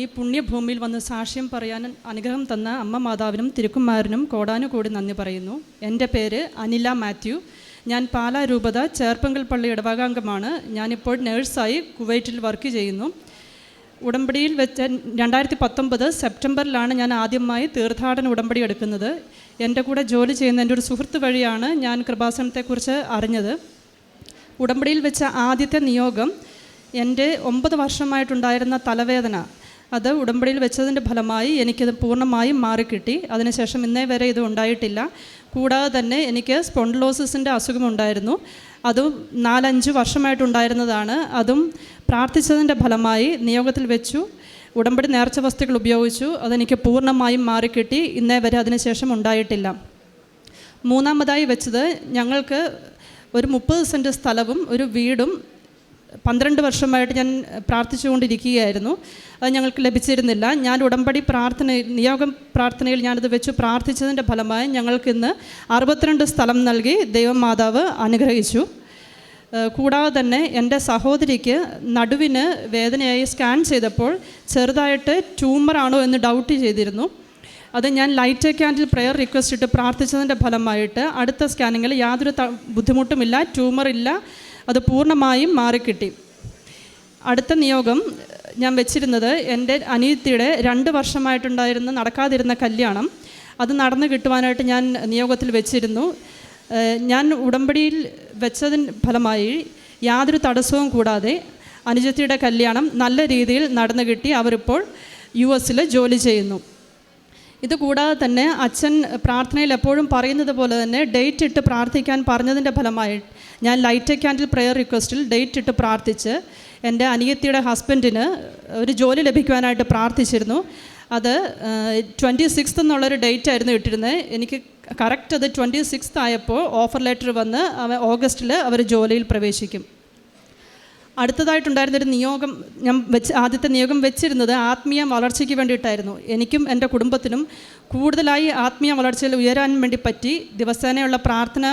ഈ പുണ്യഭൂമിയിൽ വന്ന് സാക്ഷ്യം പറയാൻ അനുഗ്രഹം തന്ന അമ്മ മാതാവിനും തിരുക്കുമാരനും കോടാനുകൂടി നന്ദി പറയുന്നു. എന്റെ പേര് അനില മാത്യു. ഞാൻ പാലാ രൂപത ചേർപ്പങ്കൽ പള്ളി ഇടവകാംഗമാണ്. ഞാനിപ്പോൾ നേഴ്സായി കുവൈറ്റിൽ വർക്ക് ചെയ്യുന്നു. ഉടമ്പടിയിൽ വെച്ച് രണ്ടായിരത്തി പത്തൊമ്പത് സെപ്റ്റംബറിലാണ് ഞാൻ ആദ്യമായി തീർത്ഥാടന ഉടമ്പടി എടുക്കുന്നത്. എന്റെ കൂടെ ജോലി ചെയ്യുന്ന എന്റെ ഒരു സുഹൃത്ത് വഴിയാണ് ഞാൻ കൃപാസനത്തെക്കുറിച്ച് അറിഞ്ഞത്. ഉടമ്പടിയിൽ വെച്ച ആദ്യത്തെ നിയോഗം എന്റെ ഒമ്പത് വർഷമായിട്ടുണ്ടായിരുന്ന തലവേദന അത് ഉടമ്പടിയിൽ വെച്ചതിന്റെ ഫലമായി എനിക്കത് പൂർണമായും മാറിക്കിട്ടി. അതിനുശേഷം ഇന്നേ വരെ ഇത് ഉണ്ടായിട്ടില്ല. കൂടാതെ തന്നെ എനിക്ക് സ്പോണ്ടിലോസിസിന്റെ അസുഖമുണ്ടായിരുന്നു അതും നാലഞ്ച് വർഷമായിട്ടുണ്ടായിരുന്നതാണ് അതും പ്രാർത്ഥിച്ചതിന്റെ ഫലമായി നിയോഗത്തിൽ വെച്ചു. ഉടമ്പടി നേർച്ച വസ്തുക്കൾ ഉപയോഗിച്ചു. അതെനിക്ക് പൂർണമായും മാറിക്കിട്ടി. ഇന്നേ വരെ അതിനുശേഷം ഉണ്ടായിട്ടില്ല. മൂന്നാമതായി വെച്ചത് ഞങ്ങൾക്ക് ഒരു മുപ്പത് സെന്റ് സ്ഥലവും ഒരു വീടും പന്ത്രണ്ട് വർഷമായിട്ട് ഞാൻ പ്രാർത്ഥിച്ചുകൊണ്ടിരിക്കുകയായിരുന്നു. അത് ഞങ്ങൾക്ക് ലഭിച്ചിരുന്നില്ല. ഞാൻ ഉടമ്പടി പ്രാർത്ഥന നിയോഗം പ്രാർത്ഥനയിൽ ഞാനത് വെച്ച് പ്രാർത്ഥിച്ചതിന്റെ ഫലമായി ഞങ്ങൾക്കിന്ന് അറുപത്തിരണ്ട് സ്ഥലം നൽകി ദൈവം മാതാവ് അനുഗ്രഹിച്ചു. കൂടാതെ തന്നെ എന്റെ സഹോദരിക്ക് നടുവിന് വേദനയായി സ്കാൻ ചെയ്തപ്പോൾ ചെറുതായിട്ട് ട്യൂമറാണോ എന്ന് ഡൗട്ട് ചെയ്തിരുന്നു. അത് ഞാൻ ലൈറ്റ് ക്യാൻഡിൽ പ്രെയർ റിക്വസ്റ്റ് ഇട്ട് പ്രാർത്ഥിച്ചതിന്റെ ഫലമായിട്ട് അടുത്ത സ്കാനിങ്ങിൽ യാതൊരു ബുദ്ധിമുട്ടുമില്ല ട്യൂമർ ഇല്ല അത് പൂർണമായും മാറിക്കിട്ടി. അടുത്ത നിയോഗം ഞാൻ വെച്ചിരുന്നത് എന്റെ അനിയത്തിയുടെ രണ്ട് വർഷമായിട്ടുണ്ടായിരുന്ന നടക്കാതിരുന്ന കല്യാണം. അത് നടന്നു കിട്ടുവാനായിട്ട് ഞാൻ നിയോഗത്തിൽ വെച്ചിരുന്നു. ഞാൻ ഉടമ്പടിയിൽ വെച്ചതിന് ഫലമായി യാതൊരു തടസ്സവും കൂടാതെ അനുജത്തിയുടെ കല്യാണം നല്ല രീതിയിൽ നടന്നു കിട്ടി. അവരിപ്പോൾ യു എസിൽ ജോലി ചെയ്യുന്നു. ഇത് കൂടാതെ തന്നെ അച്ഛൻ പ്രാർത്ഥനയിൽ എപ്പോഴും പറയുന്നത് പോലെ തന്നെ ഡേറ്റ് ഇട്ട് പ്രാർത്ഥിക്കാൻ പറഞ്ഞതിന്റെ ഫലമായി ഞാൻ ലൈറ്റ് ക്യാൻഡിൽ പ്രെയർ റിക്വസ്റ്റിൽ ഡേറ്റ് ഇട്ട് പ്രാർത്ഥിച്ച് എന്റെ അനിയത്തിയുടെ ഹസ്ബൻഡിന് ഒരു ജോലി ലഭിക്കുവാനായിട്ട് പ്രാർത്ഥിച്ചിരുന്നു. അത് ട്വന്റി സിക്സ്ത് എന്നുള്ളൊരു ഡേറ്റ് ആയിരുന്നു ഇട്ടിരുന്നത്. എനിക്ക് കറക്റ്റ് അത് ട്വന്റി സിക്സ്ത് ആയപ്പോൾ ഓഫർ ലെറ്റർ വന്ന് അവ ഓഗസ്റ്റിൽ അവർ ജോലിയിൽ പ്രവേശിക്കും. അടുത്തതായിട്ടുണ്ടായിരുന്നൊരു നിയോഗം ഞാൻ വെച്ച് ആദ്യത്തെ നിയോഗം വെച്ചിരുന്നത് ആത്മീയ വളർച്ചയ്ക്ക് വേണ്ടിയിട്ടായിരുന്നു. എനിക്കും എന്റെ കുടുംബത്തിനും കൂടുതലായി ആത്മീയ വളർച്ചയിൽ ഉയരാൻ വേണ്ടി പറ്റി. ദിവസേനയുള്ള പ്രാർത്ഥന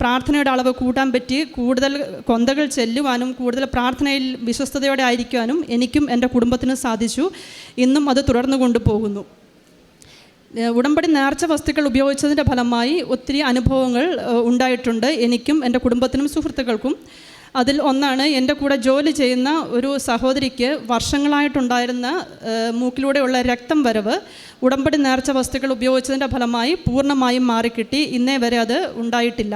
പ്രാർത്ഥനയുടെ അളവ് കൂട്ടാൻ പറ്റി. കൂടുതൽ കൊന്തകൾ ചെല്ലുവാനും കൂടുതൽ പ്രാർത്ഥനയിൽ വിശ്വസ്തയോടെ ആയിരിക്കുവാനും എനിക്കും എന്റെ കുടുംബത്തിനും സാധിച്ചു. ഇന്നും അത് തുടർന്നു കൊണ്ടുപോകുന്നു ഉടമ്പടി നേർച്ച വസ്തുക്കൾ ഉപയോഗിച്ചതിന്റെ ഫലമായി ഒത്തിരി അനുഭവങ്ങൾ ഉണ്ടായിട്ടുണ്ട്. എനിക്കും എന്റെ കുടുംബത്തിനും സുഹൃത്തുക്കൾക്കും. അതിൽ ഒന്നാണ് എന്റെ കൂടെ ജോലി ചെയ്യുന്ന ഒരു സഹോദരിക്ക് വർഷങ്ങളായിട്ടുണ്ടായിരുന്ന മൂക്കിലൂടെയുള്ള രക്തം വരവ് ഉടമ്പടി നേർച്ച വസ്തുക്കൾ ഉപയോഗിച്ചതിന്റെ ഫലമായി പൂർണമായും മാറിക്കിട്ടി. ഇന്നേ വരെ അത് ഉണ്ടായിട്ടില്ല.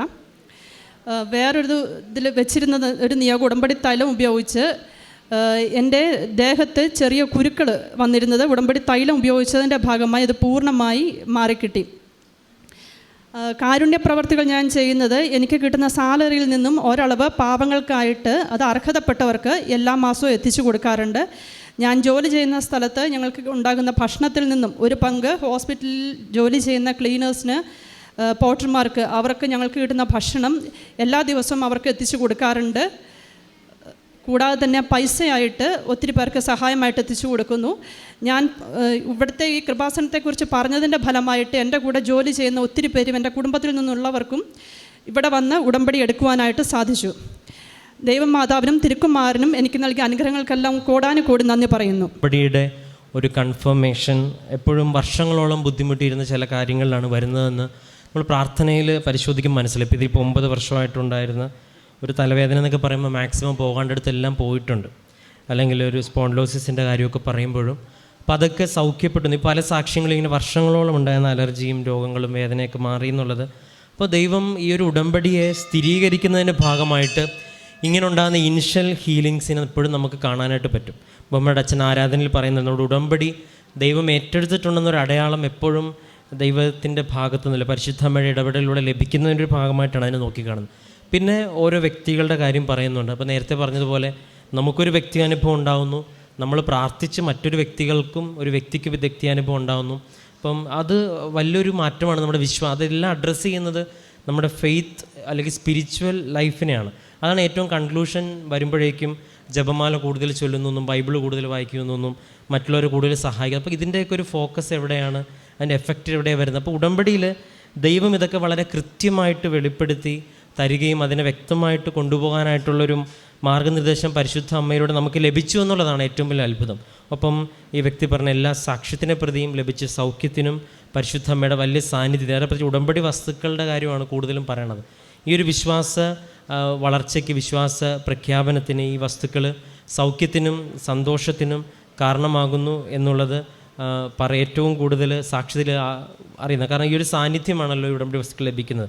വേറൊരു ഇതിൽ വെച്ചിരുന്നത് ഒരു നിയോഗ ഉടമ്പടി തൈലം ഉപയോഗിച്ച് എന്റെ ദേഹത്ത് ചെറിയ കുരുക്കൾ വന്നിരുന്നത് ഉടമ്പടി തൈലം ഉപയോഗിച്ചതിന്റെ ഭാഗമായി അത് പൂർണമായി മാറിക്കിട്ടി. കാരുണ്യ പ്രവർത്തികൾ ഞാൻ ചെയ്യുന്നത് എനിക്ക് കിട്ടുന്ന സാലറിയിൽ നിന്നും ഒരളവ് പാവങ്ങൾക്കായിട്ട് അത് അർഹതപ്പെട്ടവർക്ക് എല്ലാ മാസവും എത്തിച്ചു കൊടുക്കാറുണ്ട്. ഞാൻ ജോലി ചെയ്യുന്ന സ്ഥലത്ത് ഞങ്ങൾക്ക് ഉണ്ടാകുന്ന ഭക്ഷണത്തിൽ നിന്നും ഒരു പങ്ക് ഹോസ്പിറ്റലിൽ ജോലി ചെയ്യുന്ന ക്ലീനേഴ്സിന് പോട്ടർമാർക്ക് അവർക്ക് ഞങ്ങൾക്ക് കിട്ടുന്ന ഭക്ഷണം എല്ലാ ദിവസവും അവർക്ക് എത്തിച്ചു കൊടുക്കാറുണ്ട്. കൂടാതെ തന്നെ പൈസയായിട്ട് ഒത്തിരി പേർക്ക് സഹായമായിട്ട് എത്തിച്ചു കൊടുക്കുന്നു. ഞാൻ ഇവിടുത്തെ ഈ കൃപാസനത്തെക്കുറിച്ച് പറഞ്ഞതിന്റെ ഫലമായിട്ട് എന്റെ കൂടെ ജോലി ചെയ്യുന്ന ഒത്തിരി പേരും എന്റെ കുടുംബത്തിൽ നിന്നുള്ളവർക്കും ഇവിടെ വന്ന് ഉടമ്പടി എടുക്കുവാനായിട്ട് സാധിച്ചു. ദൈവം മാതാവിനും തിരുക്കുമാരനും എനിക്ക് നൽകിയ അനുഗ്രഹങ്ങൾക്കെല്ലാം കോടാനുകോടി നന്ദി പറയുന്നു. ഉടമ്പടിയുടെ ഒരു കൺഫർമേഷൻ എപ്പോഴും വർഷങ്ങളോളം ബുദ്ധിമുട്ടിയിരുന്ന ചില കാര്യങ്ങളിലാണ് വരുന്നതെന്ന് നമ്മൾ പ്രാർത്ഥനയിൽ പരിശോധിക്കും മനസ്സിലായി ഇതിപ്പോൾ ഒമ്പത് വർഷമായിട്ടുണ്ടായിരുന്ന ഒരു തലവേദന എന്നൊക്കെ പറയുമ്പോൾ മാക്സിമം പോകേണ്ടടുത്തെല്ലാം പോയിട്ടുണ്ട്. അല്ലെങ്കിൽ ഒരു സ്പോണ്ടിലോസിസിന്റെ കാര്യമൊക്കെ പറയുമ്പോഴും. അപ്പം അതൊക്കെ സൗഖ്യപ്പെട്ടു. പല സാക്ഷ്യങ്ങളും ഇങ്ങനെ വർഷങ്ങളോളം ഉണ്ടായിരുന്ന അലർജിയും രോഗങ്ങളും വേദനയൊക്കെ മാറി എന്നുള്ളത്. അപ്പോൾ ദൈവം ഈ ഒരു ഉടമ്പടിയെ സ്ഥിരീകരിക്കുന്നതിന്റെ ഭാഗമായിട്ട് ഇങ്ങനെ ഉണ്ടാകുന്ന ഇനിഷ്യൽ ഹീലിങ്സിനെ എപ്പോഴും നമുക്ക് കാണാനായിട്ട് പറ്റും. ബൊമ്മയുടെ അച്ഛൻ ആരാധനയിൽ പറയുന്നത് നമ്മുടെ ഉടമ്പടി ദൈവം ഏറ്റെടുത്തിട്ടുണ്ടെന്നൊരു അടയാളം എപ്പോഴും ദൈവത്തിന്റെ ഭാഗത്തു നിന്നില്ല പരിശുദ്ധമഴ ഇടപെടലിലൂടെ ലഭിക്കുന്നതിന്റെ ഒരു ഭാഗമായിട്ടാണ് അതിനെ നോക്കിക്കാണുന്നത്. പിന്നെ ഓരോ വ്യക്തികളുടെ കാര്യം പറയുന്നുണ്ട്. അപ്പോൾ നേരത്തെ പറഞ്ഞതുപോലെ നമുക്കൊരു വ്യക്തി അനുഭവം ഉണ്ടാകുന്നു നമ്മൾ പ്രാർത്ഥിച്ച് മറ്റൊരു വ്യക്തികൾക്കും ഒരു വ്യക്തിക്ക് വ്യക്തി അനുഭവം ഉണ്ടാകുന്നു അപ്പം അത് വലിയൊരു മാറ്റമാണ് നമ്മുടെ വിശ്വാസം അതെല്ലാം അഡ്രസ്സ് ചെയ്യുന്നത് നമ്മുടെ ഫെയ്ത്ത് അല്ലെങ്കിൽ സ്പിരിച്വൽ ലൈഫിനെയാണ് അതാണ് ഏറ്റവും കൺക്ലൂഷൻ വരുമ്പോഴേക്കും ജപമാല കൂടുതൽ ചൊല്ലുന്നൊന്നും ബൈബിൾ കൂടുതൽ വായിക്കുന്നൊന്നും മറ്റുള്ളവരെ കൂടുതൽ സഹായിക്കും. അപ്പോൾ ഇതിന്റെയൊക്കെ ഒരു ഫോക്കസ് എവിടെയാണ്? അതിന്റെ എഫക്റ്റ് എവിടെയാണ് വരുന്നത്? അപ്പോൾ ഉടമ്പടിയിൽ ദൈവം ഇതൊക്കെ വളരെ കൃത്യമായിട്ട് വെളിപ്പെടുത്തി തരികയും അതിനെ വ്യക്തമായിട്ട് കൊണ്ടുപോകാനായിട്ടുള്ളൊരു മാർഗനിർദ്ദേശം പരിശുദ്ധ അമ്മയിലൂടെ നമുക്ക് ലഭിച്ചു എന്നുള്ളതാണ് ഏറ്റവും വലിയ അത്ഭുതം. ഒപ്പം ഈ വ്യക്തി പറഞ്ഞ എല്ലാ സാക്ഷ്യത്തിനെ പ്രതിയും ലഭിച്ച സൗഖ്യത്തിനും പരിശുദ്ധ അമ്മയുടെ വലിയ സാന്നിധ്യം അതിനെ പ്രതി ഉടമ്പടി വസ്തുക്കളുടെ കാര്യമാണ് കൂടുതലും പറയണത്. ഈ ഒരു വിശ്വാസ വളർച്ചയ്ക്ക് വിശ്വാസ പ്രഖ്യാപനത്തിന് ഈ വസ്തുക്കൾ സൗഖ്യത്തിനും സന്തോഷത്തിനും കാരണമാകുന്നു എന്നുള്ളത് പറ ഏറ്റവും കൂടുതൽ സാക്ഷ്യത്തിൽ അറിയുന്നത്. കാരണം ഈ ഒരു സാന്നിധ്യമാണല്ലോ ഉടമ്പടി വസ്തുക്കൾ ലഭിക്കുന്നത്.